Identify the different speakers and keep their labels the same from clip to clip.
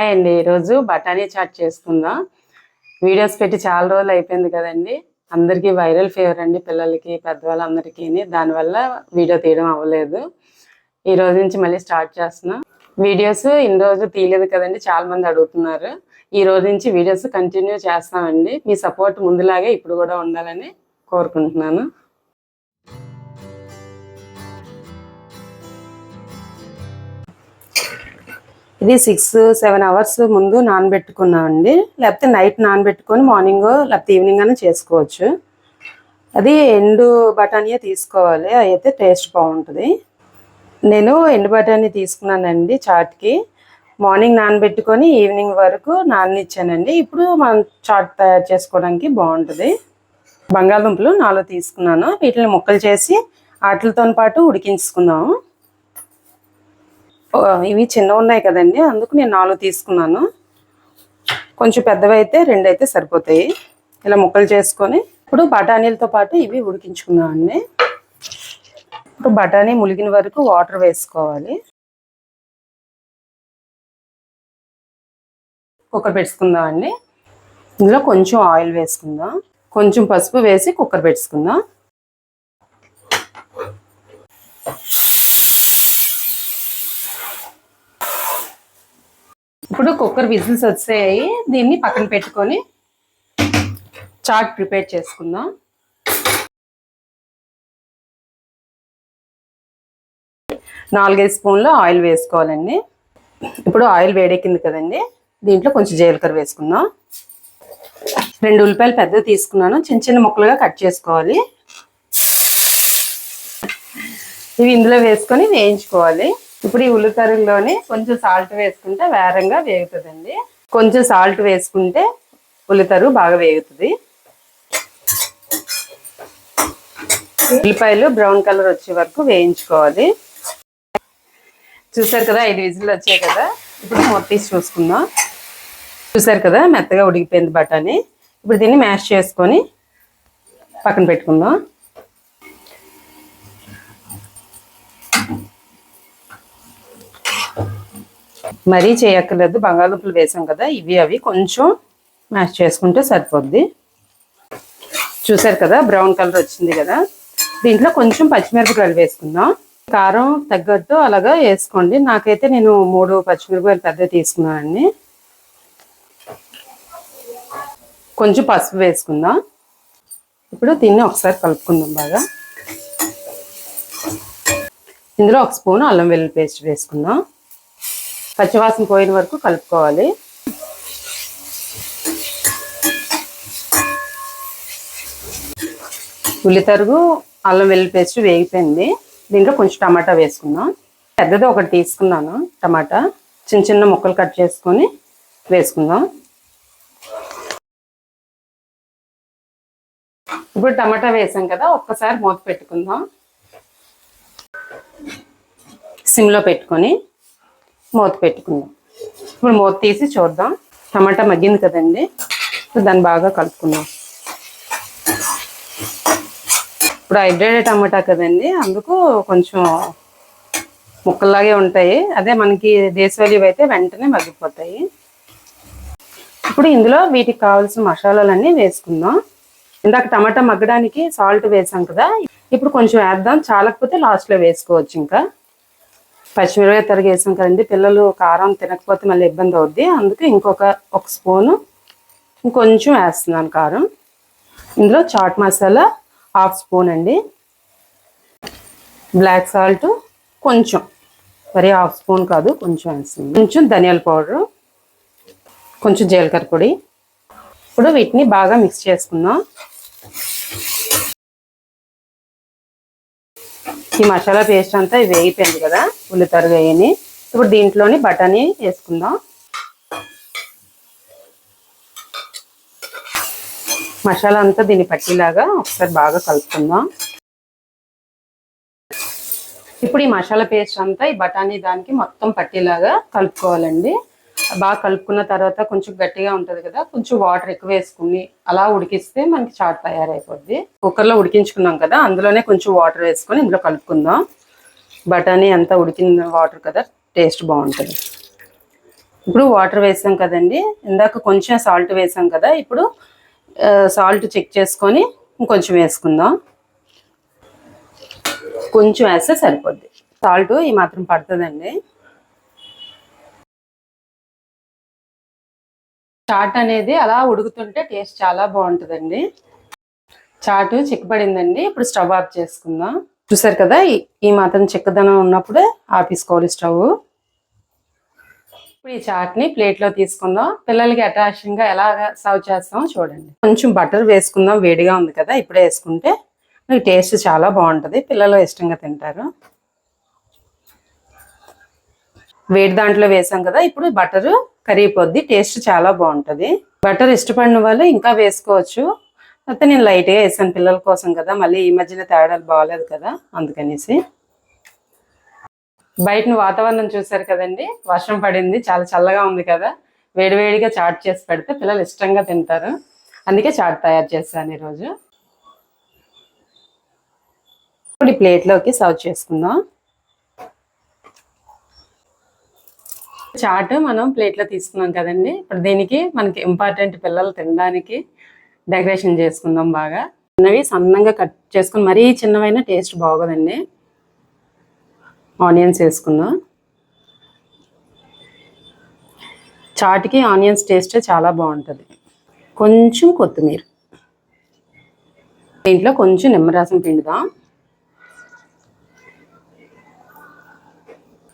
Speaker 1: Hi అండి. ఈరోజు బఠానీ చాట్ చేసుకుందాం వీడియోస్ పెట్టి చాలా రోజులు అయిపోయింది కదండి. అందరికీ వైరల్ ఫీవర్ అండి పిల్లలకి పెద్దవాళ్ళందరికీ. దానివల్ల వీడియో తీయడం అవ్వలేదు. ఈ రోజు నుంచి మళ్ళీ స్టార్ట్ చేస్తున్నాం. వీడియోస్ ఇన్ని రోజు తీయలేదు కదండి చాలా మంది అడుగుతున్నారు. ఈ రోజు నుంచి వీడియోస్ కంటిన్యూ చేస్తామండి. మీ సపోర్ట్ ముందులాగే ఇప్పుడు కూడా ఉండాలని కోరుకుంటున్నాను. ఇది సిక్స్ సెవెన్ అవర్స్ ముందు నానబెట్టుకున్నామండి లేకపోతే నైట్ నానబెట్టుకొని మార్నింగ్ లేకపోతే ఈవినింగ్ అని చేసుకోవచ్చు. అది ఎండు బఠానీయే తీసుకోవాలి. అయితే టేస్ట్ బాగుంటుంది. నేను ఎండు బఠానీ తీసుకున్నానండి చాట్కి. మార్నింగ్ నానబెట్టుకొని ఈవినింగ్ వరకు నాననిచ్చానండి. ఇప్పుడు మనం చాట్ తయారు చేసుకోవడానికి బాగుంటుంది. బంగాళదుంపలు నాలుగు తీసుకున్నాను. వీటిని ముక్కలు చేసి వాటితో పాటు ఉడికించుకుందాము. ఇవి చిన్న ఉన్నాయి కదండి. అందుకు నేను నాలుగు తీసుకున్నాను. కొంచెం పెద్దవి అయితే రెండు అయితే సరిపోతాయి. ఇలా ముక్కలు చేసుకొని ఇప్పుడు బఠానీలతో పాటు ఇవి ఉడికించుకున్నామండి ఇప్పుడు బఠానీ ములిగిన వరకు వాటర్ వేసుకోవాలి. కుక్కర్ పెట్టుకుందామండి ఇందులో కొంచెం ఆయిల్ వేసుకుందాం. కొంచెం పసుపు వేసి కుక్కర్ పెట్టుకుందాం ఇప్పుడు కుక్కర్ విజిల్స్ వచ్చాయి. దీన్ని పక్కన పెట్టుకొని చాట్ ప్రిపేర్ చేసుకుందాం. నాలుగైదు స్పూన్లు ఆయిల్ వేసుకోవాలండి. ఇప్పుడు ఆయిల్ వేడెక్కింది కదండి. దీంట్లో కొంచెం జీలకర్ర వేసుకుందాం. రెండు ఉల్లిపాయలు పెద్దవి తీసుకున్నాను. చిన్న చిన్న ముక్కలుగా కట్ చేసుకోవాలి. ఇవి ఇందులో వేసుకొని వేయించుకోవాలి. ఇప్పుడు ఈ ఉల్లికర్రలోని కొంచెం సాల్ట్ వేసుకుంటే వేరంగా వేగుతుందండి. కొంచెం సాల్ట్ వేసుకుంటే ఉల్లితరు బాగా వేగుతుంది. ఉల్లిపాయలు బ్రౌన్ కలర్ వచ్చే వరకు వేయించుకోవాలి. చూసారు కదా ఐదు విజిల్లు వచ్చాయి కదా. ఇప్పుడు మూత చూసుకుందాం. చూసారు కదా మెత్తగా ఉడికిపోయింది బఠానీ. ఇప్పుడు దీన్ని మ్యాష్ చేసుకొని పక్కన పెట్టుకుందాం. మరీ చేయక్కర్లేదు. బంగాళదుంపలు వేసాం కదా ఇవి అవి కొంచెం మ్యాష్ చేసుకుంటే సరిపోద్ది. చూసారు కదా బ్రౌన్ కలర్ వచ్చింది కదా. దీంట్లో కొంచెం పచ్చిమిరపకాయలు వేసుకుందాం. కారం తగ్గట్టు అలాగా వేసుకోండి. నాకైతే నేను మూడు పచ్చిమిరపకాయలు పెద్ద తీసుకున్నానండి. కొంచెం పసుపు వేసుకుందాం. ఇప్పుడు దీన్ని ఒకసారి కలుపుకుందాం బాగా. ఇందులో ఒక స్పూన్ అల్లం వెల్లుల్లి పేస్ట్ వేసుకుందాం. పచ్చివాసన పోయిన వరకు కలుపుకోవాలి. ఉల్లితరుగు అల్లం వెల్లుల్లి పేస్ట్ వేగిపోయింది. దీంట్లో కొంచెం టమాటా వేసుకుందాం. పెద్దది ఒకటి తీసుకున్నాను టమాటా. చిన్న చిన్న ముక్కలు కట్ చేసుకొని వేసుకుందాం. ఇప్పుడు టమాటా వేసాం కదా ఒక్కసారి మూత పెట్టుకుందాం. సిమ్లో పెట్టుకొని మూత పెట్టుకుందాం. ఇప్పుడు మూత తీసి చూద్దాం. టమాటా మగ్గింది కదండి. దాన్ని బాగా కలుపుకుందాం. ఇప్పుడు హైబ్రిడ్ టమాటా కదండి. అందుకు కొంచెం ముక్కల్లాగే ఉంటాయి. అదే మనకి దేశవాళీ అయితే వెంటనే మగ్గిపోతాయి. ఇప్పుడు ఇందులో వీటికి కావాల్సిన మసాలాలన్నీ వేసుకుందాం. ఇందాక టమాటా మగ్గడానికి సాల్ట్ వేసాం కదా. ఇప్పుడు కొంచెం వేద్దాం. చాలకపోతే లాస్ట్లో వేసుకోవచ్చు ఇంకా. పచ్చిమిరపకాయ తరిగి వేసాం కదండి. పిల్లలు కారం తినకపోతే మళ్ళీ ఇబ్బంది అవుద్ది. అందుకే ఇంకొక ఒక స్పూను ఇంకొంచెం వేస్తున్నాను కారం. ఇందులో చాట్ మసాలా హాఫ్ స్పూన్ అండి. బ్లాక్ సాల్ట్ కొంచెం. మరి హాఫ్ స్పూన్ కాదు కొంచెం వేస్తుంది కొంచెం ధనియాల పౌడరు కొంచెం జీలకర్ర పొడి. ఇప్పుడు వీటిని బాగా మిక్స్ చేసుకుందాం. ఈ మసాలా పేస్ట్ అంతా ఇది వేగిపోయింది కదా. ఉల్లితర వేయని ఇప్పుడు దీంట్లోని బఠానీ వేసుకుందాం. మసాలా అంతా దీన్ని పట్టేలాగా ఒకసారి బాగా కలుపుకుందాం. ఇప్పుడు ఈ మసాలా పేస్ట్ అంతా ఈ బఠానీ దానికి మొత్తం పట్టేలాగా కలుపుకోవాలండి. బాగా కలుపుకున్న తర్వాత కొంచెం గట్టిగా ఉంటుంది కదా కొంచెం వాటర్ ఎక్కువ వేసుకుని అలా ఉడికిస్తే మనకి చాట్ తయారైపోద్ది. కుక్కర్లో ఉడికించుకున్నాం కదా అందులోనే కొంచెం వాటర్ వేసుకొని ఇందులో కలుపుకుందాం. బఠానీ అంతా ఉడికిన వాటర్ కదా టేస్ట్ బాగుంటుంది. ఇప్పుడు వాటర్ వేసాం కదండి ఇందాక కొంచెం సాల్ట్ వేసాం కదా ఇప్పుడు సాల్ట్ చెక్ చేసుకొని ఇంకొంచెం వేసుకుందాం. కొంచెం వేస్తే సరిపోద్ది. సాల్ట్ ఈ మాత్రం పడుతుందండి. చాట్ అనేది అలా ఉడుకుతుంటే టేస్ట్ చాలా బాగుంటుందండి. చాటు చిక్కబడిందండి ఇప్పుడు స్టవ్ ఆఫ్ చేసుకుందాం. చూసారు కదా ఈ- మాత్రం చిక్కదనం ఉన్నప్పుడే ఆపేసుకోవాలి స్టవ్. ఇప్పుడు ఈ చాట్ని ప్లేట్లో తీసుకుందాం. పిల్లలకి అట్రాక్షన్గా ఎలా సర్వ్ చేస్తామో చూడండి. కొంచెం బటర్ వేసుకుందాం వేడిగా ఉంది కదా ఇప్పుడే వేసుకుంటే మీకు టేస్ట్ చాలా బాగుంటుంది. పిల్లలు ఇష్టంగా తింటారు. వేడి దాంట్లో వేసాం కదా ఇప్పుడు బటర్ కరిగిపోద్ది టేస్ట్ చాలా బాగుంటుంది. బటర్ ఇష్టపడిన వాళ్ళు ఇంకా వేసుకోవచ్చు. అయితే నేను లైట్గా వేసాను పిల్లల కోసం కదా మళ్ళీ ఈ మధ్యన తేడాలు బాగాలేదు కదా అందుకనేసి. బయట వాతావరణం చూసారు కదండి వర్షం పడింది చాలా చల్లగా ఉంది కదా వేడివేడిగా చాట్ చేసి పెడితే పిల్లలు ఇష్టంగా తింటారు. అందుకే చాట్ తయారు చేశాను ఈరోజు. ఇప్పుడు ఈ ప్లేట్లోకి సర్వ్ చేసుకుందాం. చాట్ మనం ప్లేట్లో తీసుకున్నాం కదండి ఇప్పుడు దీనికి మనకి ఇంపార్టెంట్ పిల్లలు తినడానికి డెకరేషన్ చేసుకుందాం బాగా. చిన్నవి సన్నంగా కట్ చేసుకుని మరీ చిన్నవైన టేస్ట్ బాగోదండి. ఆనియన్స్ వేసుకుందాం. చాటికి ఆనియన్స్ టేస్ట్ చాలా బాగుంటుంది. కొంచెం కొత్తిమీర. దీంట్లో కొంచెం నిమ్మరసం పిండుదాం.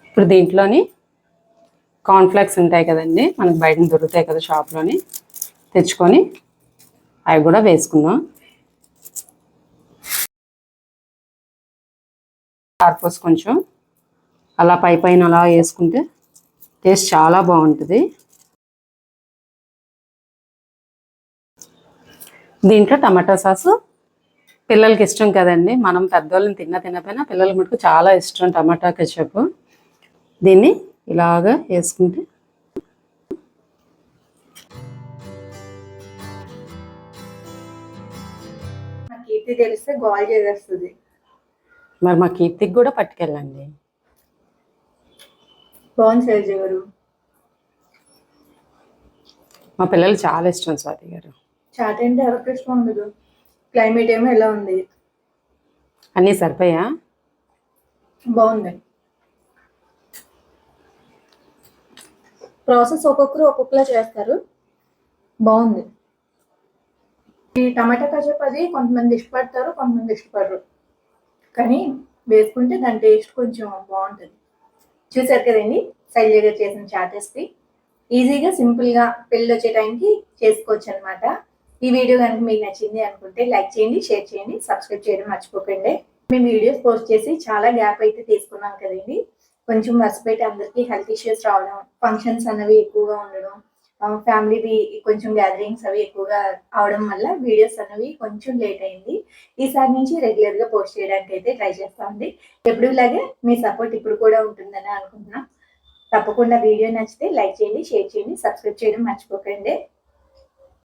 Speaker 1: ఇప్పుడు దీంట్లోని కార్న్ఫ్లెక్స్ ఉంటాయి కదండి మనకు బయట దొరుకుతాయి కదా షాప్లోని తెచ్చుకొని అవి కూడా వేసుకున్నాం. కార్పోస్ కొంచెం. అలా పై పైన అలా వేసుకుంటే టేస్ట్ చాలా బాగుంటుంది. దీంట్లో టమాటా సాసు పిల్లలకి ఇష్టం కదండి. మనం పెద్దవాళ్ళని తిన్న తినపోయినా పిల్లల మటుకు చాలా ఇష్టం టమాటా కెచప్. దీన్ని ఇలాగా వేసుకుంటే
Speaker 2: కీర్తి తెలిస్తే గోల్ చేసేస్తుంది.
Speaker 1: మరి మా కీర్తికి కూడా పట్టుకెళ్ళండి.
Speaker 2: బాగుంది శైలజ గారు.
Speaker 1: మా పిల్లలు చాలా ఇష్టం స్వాతి గారు.
Speaker 2: చాట్ అంటే ఎవరికి ఇష్టం ఉండదు. క్లైమేట్ ఏమో ఎలా ఉంది?
Speaker 1: అన్నీ సరిపోయా?
Speaker 2: బాగుంది. ప్రాసెస్ ఒక్కొక్కరు ఒక్కొక్కలా చేస్తారు. బాగుంది. ఈ టమాటా కచప్ అది కొంతమంది ఇష్టపడతారు కొంతమంది ఇష్టపడరు. కానీ వేసుకుంటే దాని టేస్ట్ కొంచెం బాగుంటుంది. చూసారు కదండి? శైలజ చేసిన చాట్ రెసిపీ. ఈజీగా సింపుల్గా పెళ్ళి వచ్చే టైంకి చేసుకోవచ్చు అనమాట ఈ వీడియో కనుక మీకు నచ్చింది అనుకుంటే లైక్ చేయండి షేర్ చేయండి సబ్స్క్రైబ్ చేయడం మర్చిపోకండి. మేము వీడియోస్ పోస్ట్ చేసి చాలా గ్యాప్ అయితే తీసుకున్నాం కదండి. కొంచెం వసపెట్టి అందరికీ హెల్త్ ఇష్యూస్ రావడం ఫంక్షన్స్ అనేవి ఎక్కువగా ఉండడం ఫ్యామిలీది కొంచెం గ్యాదరింగ్స్ అవి ఎక్కువగా అవడం వల్ల వీడియోస్ అనేవి కొంచెం లేట్ అయింది. ఈసారి నుంచి రెగ్యులర్గా పోస్ట్ చేయడానికి అయితే ట్రై చేస్తామండి ఎప్పుడు ఇలాగే మీ సపోర్ట్ ఇప్పుడు కూడా ఉంటుందని అనుకుంటున్నాం. తప్పకుండా వీడియో నచ్చితే లైక్ చేయండి షేర్ చేయండి సబ్స్క్రైబ్ చేయడం మర్చిపోకండి.